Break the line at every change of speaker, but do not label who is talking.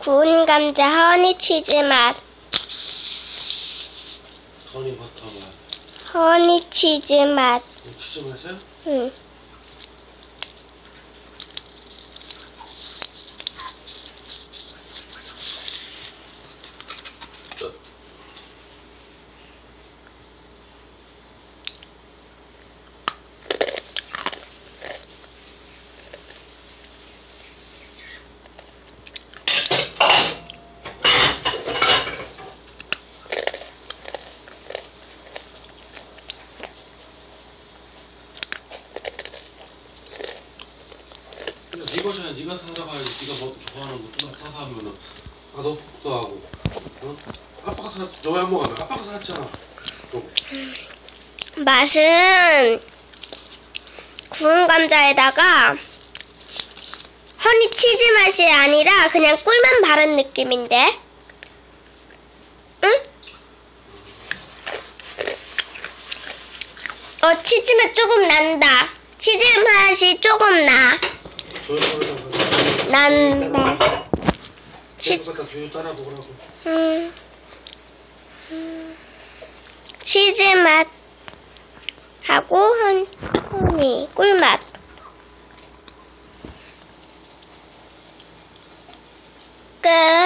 구운 감자 허니 치즈 맛.
허니 버터 맛.
허니 치즈 맛.
이거 치즈 맛이야?
응.
근데 네 거잖아. 네가 가야지. 네가 뭐 좋아하는 거 사서 하면은 아너 복도 하고. 어? 아빠가 사. 너왜 안 먹어? 아빠가. 어.
맛은 구운 감자에다가 허니 치즈 맛이 아니라 그냥 꿀만 바른 느낌인데. 응? 어, 치즈 맛 조금 난다. 치즈 맛이 조금 나. 난 뭐. 치, 음, 음, 치즈 맛 하고 한 허니 꿀맛. 끝.